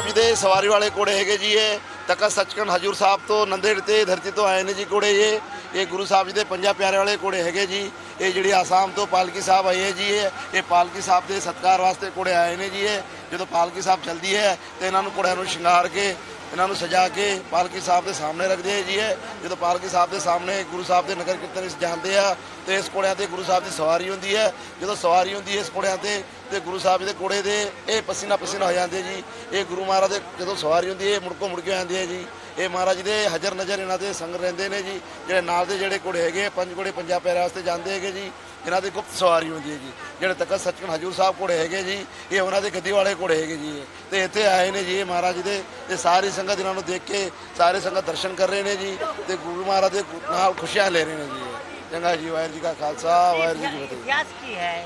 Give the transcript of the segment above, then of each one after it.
ਸਾਹਿਬ ਜੀ ਦੇ ਸਵਾਰੀ ਵਾਲੇ ਘੋੜੇ ਹੈਗੇ ਜੀ ਇਹ। ਤਖਤ ਸੱਚਖੰਡ ਹਜੂਰ ਸਾਹਿਬ ਤੋਂ ਨੰਦੇੜ ਤੇ ਧਰਤੀ ਤੋਂ ਆਏ ਨੇ ਜੀ ਘੋੜੇ ਇਹ। ਇਹ ਗੁਰੂ ਸਾਹਿਬ ਜੀ ਦੇ ਪੰਜਾਂ ਪਿਆਰੇ ਵਾਲੇ ਘੋੜੇ ਹੈਗੇ ਜੀ। ਇਹ ਜਿਹੜੇ ਆਸਾਮ ਤੋਂ ਪਾਲਕੀ ਸਾਹਿਬ ਆਏ ਹੈ ਜੀ ਇਹ। ਇਹ ਪਾਲਕੀ ਸਾਹਿਬ ਦੇ ਸਤਕਾਰ ਵਾਸਤੇ ਘੋੜੇ ਆਏ ਨੇ ਜੀ ਇਹ। ਜਦੋਂ ਪਾਲਕੀ ਸਾਹਿਬ ਚੱਲਦੀ ਹੈ ਤੇ ਇਹਨਾਂ ਨੂੰ ਘੋੜਿਆਂ ਨੂੰ ਸ਼ਿੰਗਾਰ ਕੇ, ਇਹਨਾਂ ਨੂੰ ਸਜਾ ਕੇ ਪਾਲਕੀ ਸਾਹਿਬ ਦੇ ਸਾਹਮਣੇ ਰੱਖਦੇ ਆ ਜੀ ਇਹ। ਜਦੋਂ ਪਾਲਕੀ ਸਾਹਿਬ ਦੇ ਸਾਹਮਣੇ ਗੁਰੂ ਸਾਹਿਬ ਦੇ ਨਗਰ ਕੀਰਤਨ ਵਿੱਚ ਜਾਂਦੇ ਆ, ਤੇ ਇਸ ਘੋੜਿਆਂ ਤੇ ਗੁਰੂ ਸਾਹਿਬ ਦੀ ਸਵਾਰੀ ਹੁੰਦੀ ਹੈ। ਜਦੋਂ ਸਵਾਰੀ ਹੁੰਦੀ ਹੈ ਇਸ ਘੋੜਿਆਂ ਤੇ ਤੇ ਗੁਰੂ ਸਾਹਿਬ ਦੇ ਘੋੜੇ ਦੇ ਇਹ ਪਸੀਨਾ ਪਸੀਨਾ ਹੋ ਜਾਂਦੇ ਜੀ। ਇਹ ਗੁਰੂ ਮਹਾਰਾਜ ਦੇ ਜਦੋਂ ਸਵਾਰੀ ਹੁੰਦੀ ਹੈ, ਇਹ ਮੁੜਕੋ ਮੁੜ ਕੇ ਆਉਂਦੇ ਆ ਜੀ। ਇਹ ਮਹਾਰਾਜ ਜੀ ਦੇ ਹਜ਼ਰ ਨਜ਼ਰ ਇਹਨਾਂ ਦੇ ਸੰਗ ਰਹਿੰਦੇ ਨੇ ਜੀ। ਜਿਹੜੇ ਨਾਲ ਦੇ ਜਿਹੜੇ ਘੋੜੇ ਹੈਗੇ ਪੰਜ ਘੋੜੇ ਪੰਜਾਬ ਪੈਰਾਂ ਵਾਸਤੇ ਜਾਂਦੇ ਹੈਗੇ ਜੀ। ਇਹਨਾਂ ਦੀ ਗੁਪਤ ਸਵਾਰੀ ਹੁੰਦੀ ਹੈ ਜੀ ਜਿਹੜੇ ਤੱਕ ਸੱਚਖੰਡ ਹਜੂਰ ਸਾਹਿਬ ਕੋਲੇ ਹੈਗੇ ਜੀ ਇਹ ਉਹਨਾਂ ਦੇ ਗੱਦੀ ਵਾਲੇ ਕੋਲੇ ਹੈਗੇ ਜੀ ਤੇ ਇੱਥੇ ਆਏ ਨੇ ਜੀ ਇਹ ਮਹਾਰਾਜ ਦੇ। ਤੇ ਸਾਰੀ ਸੰਗਤ ਇਹਨਾਂ ਨੂੰ ਦੇਖ ਕੇ ਸਾਰੇ ਸੰਗਤ ਦਰਸ਼ਨ ਕਰ ਰਹੇ ਨੇ ਜੀ ਤੇ ਗੁਰੂ ਮਹਾਰਾਜ ਦੇ ਨਾਲ ਖੁਸ਼ੀਆਂ ਲੈ ਰਹੇ ਨੇ ਜੀ ਚੰਗਾ ਜੀ ਵਾਹਿਗੁਰੂ ਜੀ ਦਾ ਖਾਲਸਾ ਵਾਹਿਗੁਰੂ ਜੀ ਕੀ ਫਤਿਹ।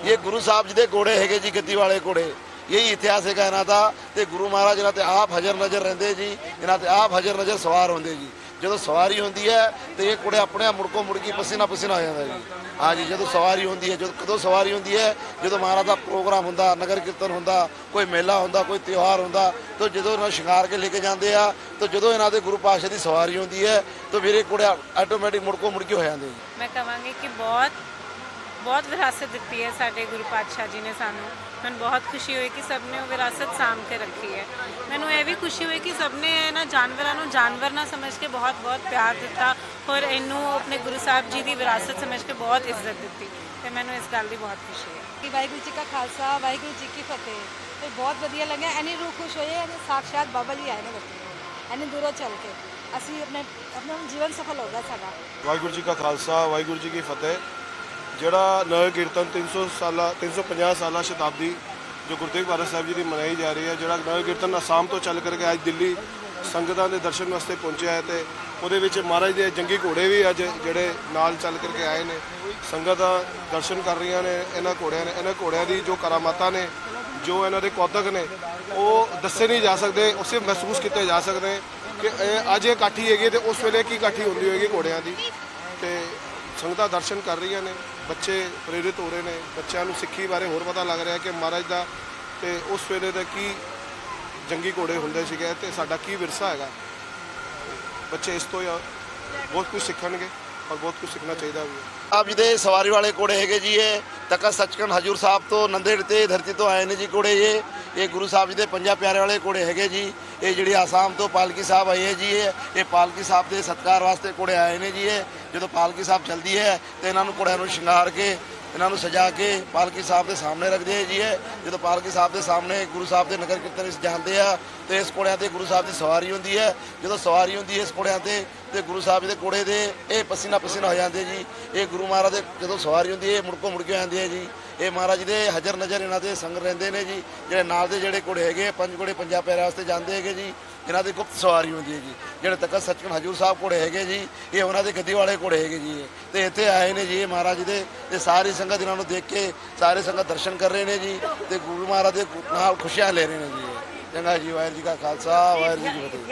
ਇਹ? ਗੁਰੂ ਸਾਹਿਬ ਜੀ ਦੇ ਘੋੜੇ ਹੈਗੇ ਜੀ ਗੱਦੀ ਵਾਲੇ ਘੋੜੇ। ਇਹੀ ਇਤਿਹਾਸ ਹੈ ਕਹਿਣਾ ਤਾਂ ਤੇ ਗੁਰੂ ਮਹਾਰਾਜ ਇਹਨਾਂ ਤੇ ਆਪ ਹਜ਼ਰ ਨਜ਼ਰ ਰਹਿੰਦੇ ਜੀ। ਇਹਨਾਂ ਤੇ ਆਪ ਹਜ਼ਰ ਨਜ਼ਰ ਸਵਾਰ ਹੁੰਦੇ ਜੀ। ਜਦੋਂ ਸਵਾਰੀ ਹੁੰਦੀ ਹੈ ਤੇ ਇਹ ਘੋੜੇ ਆਪਣੇ ਆਪ ਮੁੜਕੋ ਮੁੜਕੀ ਪਸੀਨਾ ਪਸੀਨਾ ਹੋ ਜਾਂਦਾ ਜੀ। ਹਾਂ ਜਦੋਂ ਸਵਾਰੀ ਹੁੰਦੀ ਹੈ, ਜਦੋਂ ਕਦੋਂ ਸਵਾਰੀ ਹੁੰਦੀ ਹੈ, ਜਦੋਂ ਮਹਾਰਾਜ ਦਾ ਪ੍ਰੋਗਰਾਮ ਹੁੰਦਾ, ਨਗਰ ਕੀਰਤਨ ਹੁੰਦਾ, ਕੋਈ ਮੇਲਾ ਹੁੰਦਾ, ਕੋਈ ਤਿਉਹਾਰ ਹੁੰਦਾ, ਤਾਂ ਜਦੋਂ ਇਹਨਾਂ ਨੂੰ ਸ਼ਿੰਗਾਰ ਕੇ ਲੈ ਕੇ ਜਾਂਦੇ ਆ, ਤਾਂ ਜਦੋਂ ਇਹਨਾਂ ਦੇ ਗੁਰੂ ਪਾਤਸ਼ਾਹ ਦੀ ਸਵਾਰੀ ਹੁੰਦੀ ਹੈ, ਤਾਂ ਫਿਰ ਇਹ ਕੁੜੇ ਆਟੋਮੈਟਿਕ ਮੁੜਕੋ ਮੁੜਕੀ ਹੋ ਜਾਂਦੇ ਜੀ। ਮੈਂ ਕਹਾਂਗੀ ਕਿ ਬਹੁਤ ਬਹੁਤ ਵਿਰਾਸਤ ਦਿੱਤੀ ਹੈ ਸਾਡੇ ਗੁਰੂ ਪਾਤਸ਼ਾਹ ਜੀ ਨੇ ਸਾਨੂੰ। ਮੈਨੂੰ ਬਹੁਤ ਖੁਸ਼ੀ ਹੋਈ ਕਿ ਸਭ ਨੇ ਉਹ ਵਿਰਾਸਤ ਸਾਂਭ ਕੇ ਰੱਖੀ ਹੈ। ਮੈਨੂੰ ਇਹ ਵੀ ਖੁਸ਼ੀ ਹੋਈ ਕਿ ਸਭ ਨੇ ਇਹਨਾਂ ਜਾਨਵਰਾਂ ਨੂੰ ਜਾਨਵਰ ਨਾ ਸਮਝ ਕੇ ਬਹੁਤ ਬਹੁਤ ਪਿਆਰ ਦਿੱਤਾ ਔਰ ਇਹਨੂੰ ਆਪਣੇ ਗੁਰੂ ਸਾਹਿਬ ਜੀ ਦੀ ਵਿਰਾਸਤ ਸਮਝ ਕੇ ਬਹੁਤ ਇੱਜ਼ਤ ਦਿੱਤੀ। ਤੇ ਮੈਨੂੰ ਇਸ ਗੱਲ ਦੀ ਬਹੁਤ ਖੁਸ਼ੀ ਹੈ ਕਿ ਵਾਹਿਗੁਰੂ ਜੀ ਕਾ ਖਾਲਸਾ ਵਾਹਿਗੁਰੂ ਜੀ ਕੀ ਫਤਿਹ। ਤੇ ਬਹੁਤ ਵਧੀਆ ਲੱਗਿਆ। ਐਨੀ ਰੂਹ ਖੁਸ਼ ਹੋਈ ਹੈ ਸਾਖਸ਼ਾਤ ਬਾਬਾ ਜੀ ਆਏ ਨੇ ਬੱਚੇ। ਐਨੀ ਦੂਰੋਂ ਚੱਲ ਕੇ। ਅਸੀਂ ਆਪਣੇ ਆਪਣਾ ਜੀਵਨ ਸਫਲ ਹੋ ਗਿਆ ਸਾਡਾ। ਵਾਹਿਗੁਰੂ ਜੀ ਕਾ ਖਾਲਸਾ ਵਾਹਿਗੁਰੂ ਜੀ ਕੀ ਫਤਿਹ। ਜਿਹੜਾ ਨਗਰ ਕੀਰਤਨ 300 ਸਾਲਾ 350 ਸਾਲਾ ਸ਼ਤਾਬਦੀ ਜੋ ਗੁਰੂ ਤੇਗ ਬਹਾਦਰ ਸਾਹਿਬ ਜੀ ਦੀ ਮਨਾਈ ਜਾ ਰਹੀ ਹੈ, ਜਿਹੜਾ ਨਗਰ ਕੀਰਤਨ ਅਸਾਮ ਤੋਂ ਚੱਲ ਕਰਕੇ ਅੱਜ ਦਿੱਲੀ ਸੰਗਤਾਂ ਦੇ ਦਰਸ਼ਨ ਵਾਸਤੇ ਪਹੁੰਚਿਆ ਹੈ ਤੇ ਉਹਦੇ ਵਿੱਚ ਮਹਾਰਾਜ ਦੇ ਜੰਗੀ ਘੋੜੇ ਵੀ ਅੱਜ ਜਿਹੜੇ ਨਾਲ ਚੱਲ ਕਰਕੇ ਆਏ ਨੇ, ਸੰਗਤਾਂ ਦਰਸ਼ਨ ਕਰ ਰਹੀਆਂ ਨੇ, ਇਹਨਾਂ ਘੋੜਿਆਂ ਨੇ, ਇਹਨਾਂ ਘੋੜਿਆਂ ਦੀ ਜੋ ਕਰਾਮਾਤਾਂ ਨੇ, ਜੋ ਇਹਨਾਂ ਦੇ ਕੌਤਕ ਨੇ, ਉਹ ਦੱਸੇ ਨਹੀਂ ਜਾ ਸਕਦੇ ਉਸੇ ਮਹਿਸੂਸ ਕੀਤੇ ਜਾ ਸਕਦੇ ਕਿ ਇਹ ਅੱਜ ਇਹ ਕਾਠੀ ਹੈਗੀ ਤੇ ਉਸ ਵੇਲੇ ਕੀ ਕਾਠੀ ਹੁੰਦੀ ਹੋਏਗੀ ਘੋੜਿਆਂ ਦੀ ਤੇ ਸੰਗਤਾਂ ਦਰਸ਼ਨ ਕਰ ਰਹੀਆਂ ਨੇ, ਬੱਚੇ ਪ੍ਰੇਰਿਤ ਹੋ ਰਹੇ ਨੇ, ਬੱਚਿਆਂ ਨੂੰ ਸਿੱਖੀ ਬਾਰੇ ਹੋਰ ਪਤਾ ਲੱਗ ਰਿਹਾ ਕਿ ਮਹਾਰਾਜ ਦਾ ਤੇ ਉਸ ਵੇਲੇ ਦਾ ਕੀ ਜੰਗੀ ਘੋੜੇ ਹੁੰਦੇ ਸੀਗੇ ਤੇ ਸਾਡਾ ਕੀ ਵਿਰਸਾ ਹੈਗਾ। ਬੱਚੇ ਇਸ ਤੋਂ ਬਹੁਤ ਕੁਝ ਸਿੱਖਣਗੇ ਔਰ ਬਹੁਤ ਕੁਝ ਸਿੱਖਣਾ ਚਾਹੀਦਾ ਵੀ ਆਪ ਜੀ ਦੇ ਸਵਾਰੀ ਵਾਲੇ ਘੋੜੇ ਹੈਗੇ ਜੀ ਇਹ, ਤਖਤ ਸੱਚਖੰਡ ਹਜੂਰ ਸਾਹਿਬ ਤੋਂ ਨੰਦੇੜ ਤੇ ਧਰਤੀ ਤੋਂ ਆਏ ਨੇ ਜੀ ਘੋੜੇ ਇਹ ਇਹ ਗੁਰੂ ਸਾਹਿਬ ਜੀ ਦੇ ਪੰਜਾਂ ਪਿਆਰੇ ਵਾਲੇ ਘੋੜੇ ਹੈਗੇ ਜੀ। ਇਹ ਜਿਹੜੇ ਆਸਾਮ ਤੋਂ ਪਾਲਕੀ ਸਾਹਿਬ ਆਏ ਹੈ ਜੀ, ਇਹ ਇਹ ਪਾਲਕੀ ਸਾਹਿਬ ਦੇ ਸਤਕਾਰ ਵਾਸਤੇ ਘੋੜੇ ਆਏ ਨੇ ਜੀ, ਇਹ ਜਦੋਂ ਪਾਲਕੀ ਸਾਹਿਬ ਚੱਲਦੀ ਹੈ ਤੇ ਇਹਨਾਂ ਨੂੰ ਘੋੜਿਆਂ ਨੂੰ ਸ਼ਿੰਗਾਰ ਕੇ, ਇਹਨਾਂ ਨੂੰ ਸਜਾ ਕੇ ਪਾਲਕੀ ਸਾਹਿਬ ਦੇ ਸਾਹਮਣੇ ਰੱਖਦੇ ਆ ਜੀ, ਇਹ ਜਦੋਂ ਪਾਲਕੀ ਸਾਹਿਬ ਦੇ ਸਾਹਮਣੇ ਗੁਰੂ ਸਾਹਿਬ ਦੇ ਨਗਰ ਕੀਰਤਨ ਵਿੱਚ ਜਾਂਦੇ ਆ ਤੇ ਇਸ ਘੋੜਿਆਂ ਤੇ ਗੁਰੂ ਸਾਹਿਬ ਦੀ ਸਵਾਰੀ ਹੁੰਦੀ ਹੈ। ਜਦੋਂ ਸਵਾਰੀ ਹੁੰਦੀ ਹੈ ਇਸ ਘੋੜਿਆਂ ਤੇ ਤੇ ਗੁਰੂ ਸਾਹਿਬ ਦੇ ਘੋੜੇ ਦੇ, ਇਹ ਪਸੀਨਾ ਪਸੀਨਾ ਹੋ ਜਾਂਦੇ ਜੀ। ਇਹ ਗੁਰੂ ਮਹਾਰਾਜ ਦੇ ਜਦੋਂ ਸਵਾਰੀ ਹੁੰਦੀ ਹੈ, ਇਹ ਮੁੜਕੋ ਮੁੜ ਕੇ ਆਉਂਦੇ ਆ ਜੀ। ਇਹ ਮਹਾਰਾਜ ਦੇ ਹਜ਼ਰ ਨਜ਼ਰ ਇਹਨਾਂ ਦੇ ਸੰਗ ਰਹਿੰਦੇ ਨੇ ਜੀ ਜਿਹੜੇ ਨਾਲ ਦੇ ਜਿਹੜੇ ਘੋੜੇ ਹੈਗੇ ਪੰਜ ਘੋੜੇ ਪੰਜਾਬ ਪੈਰਾਂ ਵਾਸਤੇ ਜਾਂਦੇ ਹੈਗੇ ਜੀ ਇਹਨਾਂ ਦੀ ਗੁਪਤ ਸਵਾਰੀ ਹੁੰਦੀ ਹੈ ਜੀ। ਜਿਹੜੇ ਤੱਕ ਸੱਚਖੰਡ ਹਜੂਰ ਸਾਹਿਬ ਘੋੜੇ ਹੈਗੇ ਜੀ ਇਹ ਉਹਨਾਂ ਦੇ ਗੱਦੀ ਵਾਲੇ ਘੋੜੇ ਹੈਗੇ ਜੀ ਤੇ ਇੱਥੇ ਆਏ ਨੇ ਜੀ ਇਹ ਮਹਾਰਾਜ ਦੇ ਤੇ ਸਾਰੀ ਸੰਗਤ ਇਹਨਾਂ ਨੂੰ ਦੇਖ ਕੇ ਸਾਰੇ ਸੰਗਤ ਦਰਸ਼ਨ ਕਰ ਰਹੇ ਨੇ ਜੀ ਤੇ ਗੁਰੂ ਮਹਾਰਾਜ ਦੇ ਨਾਲ ਖੁਸ਼ੀਆਂ ਲੈ ਰਹੇ ਨੇ ਜੀ ਚੰਗਾ ਜੀ ਵਾਹਿਗੁਰੂ ਜੀ ਦਾ ਖਾਲਸਾ ਵਾਹਿਗੁਰੂ ਜੀ ਕੀ ਫਤਿਹ।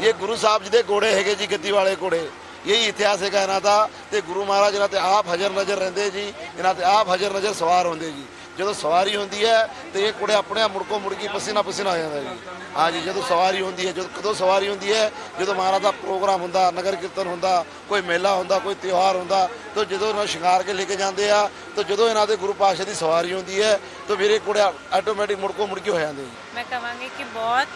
ਇਹ ਗੁਰੂ ਸਾਹਿਬ ਜੀ ਦੇ ਘੋੜੇ ਹੈਗੇ ਜੀ ਗੱਦੀ ਵਾਲੇ ਘੋੜੇ। ਇਹੀ ਇਤਿਹਾਸ ਹੈਗਾ ਇਹਨਾਂ ਦਾ ਤੇ ਗੁਰੂ ਮਹਾਰਾਜ ਇਹਨਾਂ ਤੇ ਆਪ ਹਜ਼ਰ ਨਜ਼ਰ ਰਹਿੰਦੇ ਜੀ ਇਹਨਾਂ ਤੇ ਆਪ ਹਜ਼ਰ ਨਜ਼ਰ ਸਵਾਰ ਹੁੰਦੇ ਜੀ ਜਦੋਂ ਸਵਾਰੀ ਹੁੰਦੀ ਹੈ ਤੇ ਇਹ ਕੁੜੇ ਆਪਣੇ ਆਪ ਮੁੜਕੋ ਮੁੜਕੀ ਪਸੀਨਾ ਪਸੀਨਾ ਹੋ ਜਾਂਦਾ ਜੀ ਹਾਂ ਜੀ ਜਦੋਂ ਸਵਾਰੀ ਹੁੰਦੀ ਹੈ ਜਦੋਂ ਕਦੋਂ ਸਵਾਰੀ ਹੁੰਦੀ ਹੈ ਜਦੋਂ ਮਹਾਰਾਜ ਦਾ ਪ੍ਰੋਗਰਾਮ ਹੁੰਦਾ ਨਗਰ ਕੀਰਤਨ ਹੁੰਦਾ ਕੋਈ ਮੇਲਾ ਹੁੰਦਾ ਕੋਈ ਤਿਉਹਾਰ ਹੁੰਦਾ ਤਾਂ ਜਦੋਂ ਇਹਨਾਂ ਨੂੰ ਸ਼ਿੰਗਾਰ ਕੇ ਲੈ ਕੇ ਜਾਂਦੇ ਆ ਤਾਂ ਜਦੋਂ ਇਹਨਾਂ ਦੇ ਗੁਰੂ ਪਾਤਸ਼ਾਹ ਦੀ ਸਵਾਰੀ ਹੁੰਦੀ ਹੈ ਤਾਂ ਫਿਰ ਇਹ ਕੁੜੇ ਆਟੋਮੈਟਿਕ ਮੁੜਕੋ ਮੁੜਕੀ ਹੋ ਜਾਂਦੇ ਜੀ ਮੈਂ ਕਹਾਂਗੀ ਕਿ ਬਹੁਤ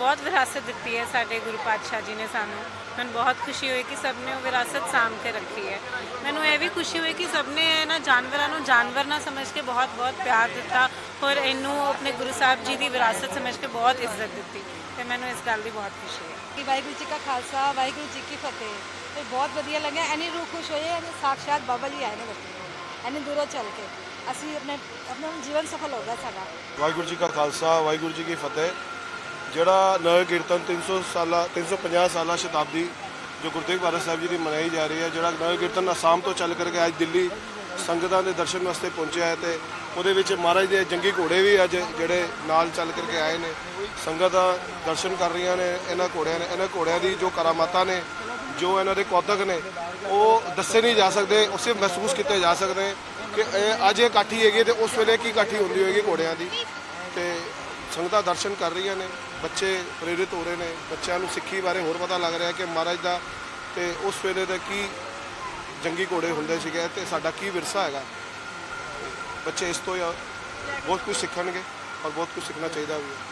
ਬਹੁਤ ਵਿਰਾਸਤ ਦਿੱਤੀ ਹੈ ਸਾਡੇ ਗੁਰੂ ਪਾਤਸ਼ਾਹ ਜੀ ਨੇ ਸਾਨੂੰ। ਮੈਨੂੰ ਬਹੁਤ ਖੁਸ਼ੀ ਹੋਈ ਕਿ ਸਭ ਨੇ ਉਹ ਵਿਰਾਸਤ ਸਾਂਭ ਕੇ ਰੱਖੀ ਹੈ। ਮੈਨੂੰ ਇਹ ਵੀ ਖੁਸ਼ੀ ਹੋਈ ਕਿ ਸਭ ਨੇ ਇਹਨਾਂ ਜਾਨਵਰਾਂ ਨੂੰ ਜਾਨਵਰ ਨਾ ਸਮਝ ਕੇ ਬਹੁਤ ਬਹੁਤ ਪਿਆਰ ਦਿੱਤਾ ਔਰ ਇਹਨੂੰ ਆਪਣੇ ਗੁਰੂ ਸਾਹਿਬ ਜੀ ਦੀ ਵਿਰਾਸਤ ਸਮਝ ਕੇ ਬਹੁਤ ਇੱਜ਼ਤ ਦਿੱਤੀ। ਤੇ ਮੈਨੂੰ ਇਸ ਗੱਲ ਦੀ ਬਹੁਤ ਖੁਸ਼ੀ ਹੈ। ਕਿ ਵਾਹਿਗੁਰੂ ਜੀ ਕਾ ਖਾਲਸਾ ਵਾਹਿਗੁਰੂ ਜੀ ਕੀ ਫਤਿਹ। ਤੇ ਬਹੁਤ ਵਧੀਆ ਲੱਗਿਆ। ਐਨੀ ਰੂਹ ਖੁਸ਼ ਹੋਈ ਹੈ ਸਾਖਸ਼ਾਤ ਬਾਬਾ ਜੀ ਆਏ ਨੇ ਬੱਚੇ। ਐਨੀ ਦੂਰੋਂ ਚੱਲ ਕੇ। ਅਸੀਂ ਆਪਣੇ ਆਪਣਾ ਜੀਵਨ ਸਫਲ ਹੋ ਗਿਆ ਸਾਡਾ। ਵਾਹਿਗੁਰੂ ਜੀ ਕਾ ਖਾਲਸਾ ਵਾਹਿਗੁਰੂ ਜੀ ਕੀ ਫਤਿਹ। ਜਿਹੜਾ ਨਗਰ ਕੀਰਤਨ 300 ਸਾਲਾ 350 ਸਾਲਾ ਸ਼ਤਾਬਦੀ ਜੋ ਗੁਰੂ ਤੇਗ ਬਹਾਦਰ ਸਾਹਿਬ ਜੀ ਦੀ ਮਨਾਈ ਜਾ ਰਹੀ ਹੈ, ਜਿਹੜਾ ਨਗਰ ਕੀਰਤਨ ਅਸਾਮ ਤੋਂ ਚੱਲ ਕਰਕੇ ਅੱਜ ਦਿੱਲੀ ਸੰਗਤਾਂ ਦੇ ਦਰਸ਼ਨ ਵਾਸਤੇ ਪਹੁੰਚਿਆ ਹੈ ਤੇ ਉਹਦੇ ਵਿੱਚ ਮਹਾਰਾਜ ਦੇ ਜੰਗੀ ਘੋੜੇ ਵੀ ਅੱਜ ਜਿਹੜੇ ਨਾਲ ਚੱਲ ਕਰਕੇ ਆਏ ਨੇ, ਸੰਗਤਾਂ ਦਰਸ਼ਨ ਕਰ ਰਹੀਆਂ ਨੇ, ਇਹਨਾਂ ਘੋੜਿਆਂ ਨੇ, ਇਹਨਾਂ ਘੋੜਿਆਂ ਦੀ ਜੋ ਕਰਾਮਾਤਾਂ ਨੇ, ਜੋ ਇਹਨਾਂ ਦੇ ਕੌਤਕ ਨੇ, ਉਹ ਦੱਸੇ ਨਹੀਂ ਜਾ ਸਕਦੇ, ਉਸੇ ਮਹਿਸੂਸ ਕੀਤੇ ਜਾ ਸਕਦੇ ਕਿ ਇਹ ਅੱਜ ਇਹ ਇਕੱਠੀ ਹੈਗੀ ਤੇ ਉਸ ਵੇਲੇ ਕੀ ਇਕੱਠੀ ਹੁੰਦੀ ਹੋਏਗੀ ਘੋੜਿਆਂ ਦੀ ਤੇ ਸੰਗਤਾਂ ਦਰਸ਼ਨ ਕਰ ਰਹੀਆਂ ਨੇ, ਬੱਚੇ ਪ੍ਰੇਰਿਤ ਹੋ ਰਹੇ ਨੇ, ਬੱਚਿਆਂ ਨੂੰ ਸਿੱਖੀ ਬਾਰੇ ਹੋਰ ਪਤਾ ਲੱਗ ਰਿਹਾ ਕਿ ਮਹਾਰਾਜ ਦਾ ਤੇ ਉਸ ਵੇਲੇ ਦਾ ਕੀ ਜੰਗੀ ਘੋੜੇ ਹੁੰਦੇ ਸੀਗੇ ਤੇ ਸਾਡਾ ਕੀ ਵਿਰਸਾ ਹੈਗਾ। ਬੱਚੇ ਇਸ ਤੋਂ ਬਹੁਤ ਕੁਝ ਸਿੱਖਣਗੇ ਔਰ ਬਹੁਤ ਕੁਝ ਸਿੱਖਣਾ ਚਾਹੀਦਾ ਵੀ ਹੈ।